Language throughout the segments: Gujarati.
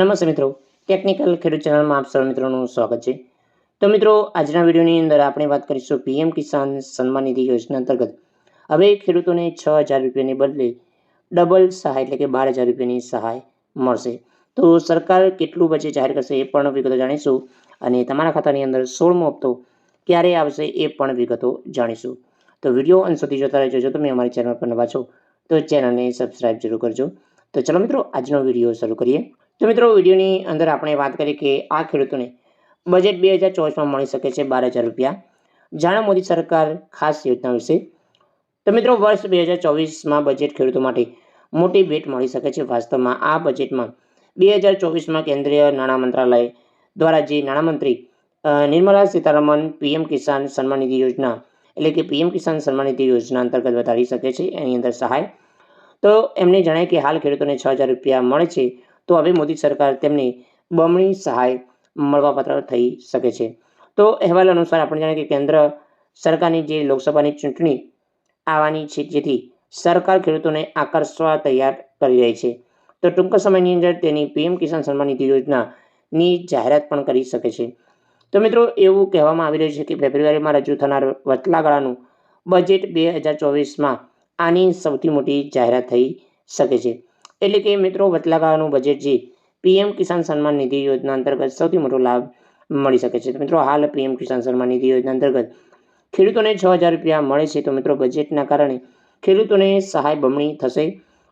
નમસ્તે મિત્રો. ટેકનિકલ ખેડૂત ચેનલમાં આપ સૌ મિત્રોનું સ્વાગત છે. તો મિત્રો, આજના વિડીયોની અંદર આપણે વાત કરીશું પીએમ કિસાન સન્માન નિધિ યોજના અંતર્ગત. હવે ખેડૂતોને છ હજાર રૂપિયાની બદલે ડબલ સહાય એટલે કે બાર હજાર રૂપિયાની સહાય મળશે. તો સરકાર કેટલું બજેટ જાહેર કરશે એ પણ વિગતો જાણીશું અને તમારા ખાતાની અંદર સોળમો હપ્તો ક્યારે આવશે એ પણ વિગતો જાણીશું. તો વીડિયો અંત સુધી જોતા રહેજો. જો તમે અમારી ચેનલ પર નવા છો, તો ચેનલને સબસ્ક્રાઈબ જરૂર કરજો. તો ચલો મિત્રો, આજનો વીડિયો શરૂ કરીએ. તો મિત્રો, વિડીયોની અંદર આપણે વાત કરીએ કે આ ખેડૂતોને બજેટ બે હજાર ચોવીસમાં મળી શકે છે બાર હજાર રૂપિયા. જાણો મોદી સરકાર ખાસ યોજના વિશે. તો મિત્રો, વર્ષ બે હજાર ચોવીસમાં બજેટ ખેડૂતો માટે મોટી ભેટ મળી શકે છે. વાસ્તવમાં આ બજેટમાં બે હજાર ચોવીસમાં કેન્દ્રીય નાણાં મંત્રાલય દ્વારા જે નાણામંત્રી નિર્મલા સીતારમન પીએમ કિસાન સન્માન નિધિ યોજના, એટલે કે પીએમ કિસાન સન્માન નિધિ યોજના અંતર્ગત વધારી શકે છે, એની અંદર સહાય. તો એમને જણાય કે હાલ ખેડૂતોને છ હજાર રૂપિયા મળે છે. તો હવે મોદી સરકાર તેમને બમણી સહાય મળવાપાત્ર થઈ શકે છે. તો અહેવાલ અનુસાર આપણે જાણીએ કે કેન્દ્ર સરકારની જે લોકસભાની ચૂંટણી આવવાની છે, જેથી સરકાર ખેડૂતોને આકર્ષવા તૈયાર કરી રહી છે. તો ટૂંક સમયની અંદર તેની પીએમ કિસાન સન્માન નિધિ યોજનાની જાહેરાત પણ કરી શકે છે. તો મિત્રો, એવું કહેવામાં આવી રહ્યું છે કે ફેબ્રુઆરીમાં રજૂ થનાર વચલા ગાળાનું બજેટ બે હજાર ચોવીસમાં આની સૌથી મોટી જાહેરાત થઈ શકે છે. એટલે કે મિત્રો વચલા બજેટ જે પીએમ કિસાન સન્માન નિધિ યોજના અંતર્ગત સૌથી મોટો લાભ મળી શકે છે. તો મિત્રો હાલ પીએમ કિસાન સન્માન નિધિ યોજના અંતર્ગત ખેડૂતોને છ હજાર રૂપિયા મળે છે. તો મિત્રો બજેટના કારણે ખેડૂતોને સહાય બમણી થશે.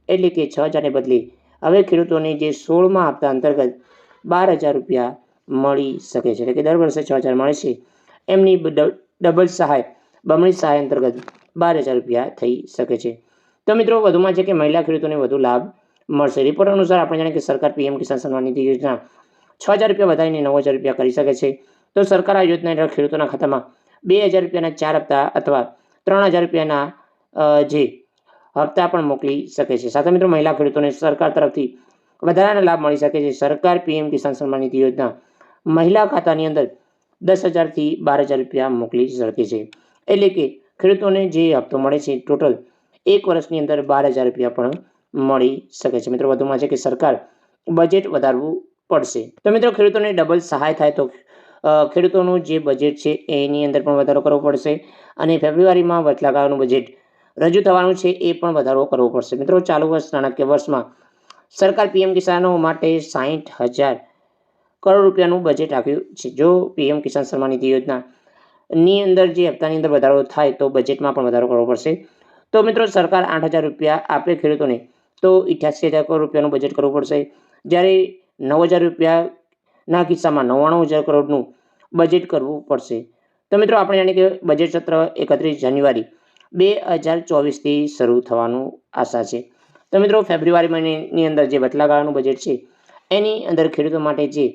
એટલે કે છ હજારને બદલે હવે ખેડૂતોને જે સોળમાં આપતા અંતર્ગત બાર હજાર રૂપિયા મળી શકે છે. એટલે કે દર વર્ષે છ હજાર મળે છે. એમની ડબલ સહાય, બમણી સહાય અંતર્ગત બાર હજાર રૂપિયા થઈ શકે છે. તો મિત્રો વધુમાં છે કે મહિલા ખેડૂતોને વધુ લાભ મળશે. રિપોર્ટ અનુસાર આપણે જાણીએ કે સરકાર પીએમ કિસાન સન્માન નિધિ યોજના છ હજાર રૂપિયા વધારીને નવ હજાર રૂપિયા કરી શકે છે. તો સરકાર આ યોજના હેઠળ ખેડૂતોના ખાતામાં બે હજાર રૂપિયાના ચાર હપ્તા અથવા ત્રણ હજાર રૂપિયાના જે હપ્તા પણ મોકલી શકે છે. સાથે મિત્રો મહિલા ખેડૂતોને સરકાર તરફથી વધારાના લાભ મળી શકે છે. સરકાર પીએમ કિસાન સન્માન નિધિ યોજના મહિલા ખાતાની અંદર દસ હજારથી બાર હજાર રૂપિયા મોકલી શકે છે. એટલે કે ખેડૂતોને જે હપ્તો મળે છે ટોટલ એક વર્ષની અંદર બાર હજાર રૂપિયા પણ મળી શકે છે. મિત્રો, વધુમાં છે કે સરકાર બજેટ વધારવું પડશે. તો મિત્રો, ખેડૂતોને ડબલ સહાય થાય તો ખેડૂતોનું જે બજેટ છે એની અંદર પણ વધારો કરવો પડશે અને ફેબ્રુઆરીમાં વચલા ગાળાનું બજેટ રજૂ થવાનું છે એ પણ વધારો કરવો પડશે. મિત્રો, ચાલુ વર્ષ, નાણાકીય વર્ષમાં સરકાર પીએમ કિસાનો માટે સાહીઠ હજાર કરોડ રૂપિયાનું બજેટ આપ્યું છે. જો પીએમ કિસાન સન્માન નિધિ યોજનાની અંદર જે હપ્તાની અંદર વધારો થાય તો બજેટમાં પણ વધારો કરવો પડશે. તો મિત્રો, સરકાર આઠ હજાર રૂપિયા આપે ખેડૂતોને. તો અઠ્યાસી હજાર કરોડ રૂપિયાનું બજેટ કરવું પડશે. જ્યારે નવ હજાર રૂપિયાના કિસ્સામાં નવ્વાણું હજાર કરોડનું બજેટ કરવું પડશે. તો મિત્રો, આપણે જાણીએ કે બજેટ સત્ર એકત્રીસ જાન્યુઆરી બે હજાર ચોવીસથી શરૂ થવાનું આશા છે. તો મિત્રો, ફેબ્રુઆરી મહિનાની અંદર જે વટલાગાળાનું બજેટ છે, એની અંદર ખેડૂતો માટે જે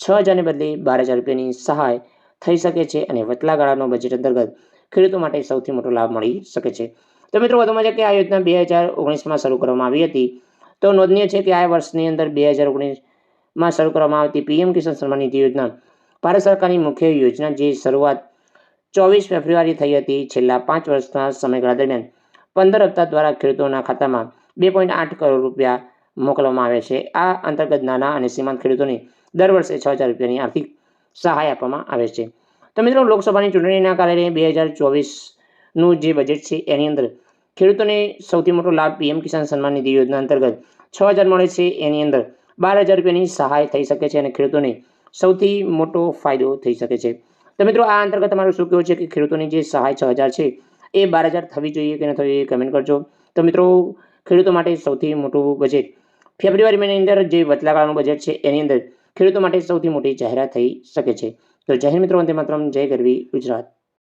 છ હજારને બદલે બાર હજાર રૂપિયાની સહાય થઈ શકે છે અને વટલાગાળાનો બજેટ અંતર્ગત ખેડૂતો માટે સૌથી મોટો લાભ મળી શકે છે. તો મિત્રો વધુમાં છે કે આ યોજના બે હજાર ઓગણીસમાં શરૂ કરવામાં આવી હતી. તો નોંધનીય છે કે આ વર્ષની અંદર બે હજાર ઓગણીસમાં શરૂ કરવામાં આવતી પીએમ કિસાન સન્માન નિધિ યોજના ભારત સરકારની મુખ્ય યોજના જે શરૂઆત ચોવીસ ફેબ્રુઆરી થઈ હતી છેલ્લા પાંચ વર્ષના સમયગાળા દરમિયાન પંદર હપ્તા દ્વારા ખેડૂતોના ખાતામાં બે પોઈન્ટ આઠ કરોડ રૂપિયા મોકલવામાં આવે છે. આ અંતર્ગત નાના અને સીમાંત ખેડૂતોને દર વર્ષે છ હજાર રૂપિયાની આર્થિક સહાય આપવામાં આવે છે. તો મિત્રો લોકસભાની ચૂંટણીના કારણે બે હજાર ચોવીસનું જે બજેટ છે એની અંદર ખેડૂતોને સૌથી મોટો લાભ પીએમ કિસાન સન્માન નિધિ યોજના અંતર્ગત છ હજાર મળે છે. એની અંદર બાર હજાર રૂપિયાની સહાય થઈ શકે છે અને ખેડૂતોને સૌથી મોટો ફાયદો થઈ શકે છે. તો મિત્રો, આ અંતર્ગત તમારું શું કહેવું છે કે ખેડૂતોની જે સહાય છ હજાર છે, એ બાર હજાર થવી જોઈએ કે ન થવી જોઈએ કમેન્ટ કરજો. તો મિત્રો, ખેડૂતો માટે સૌથી મોટું બજેટ ફેબ્રુઆરી મહિનાની અંદર જે વતલાકાળનું બજેટ છે, એની અંદર ખેડૂતો માટે સૌથી મોટી જાહેરાત થઈ શકે છે. તો જાહેર મિત્રો અંતે માત્ર જય ગરવી ગુજરાત.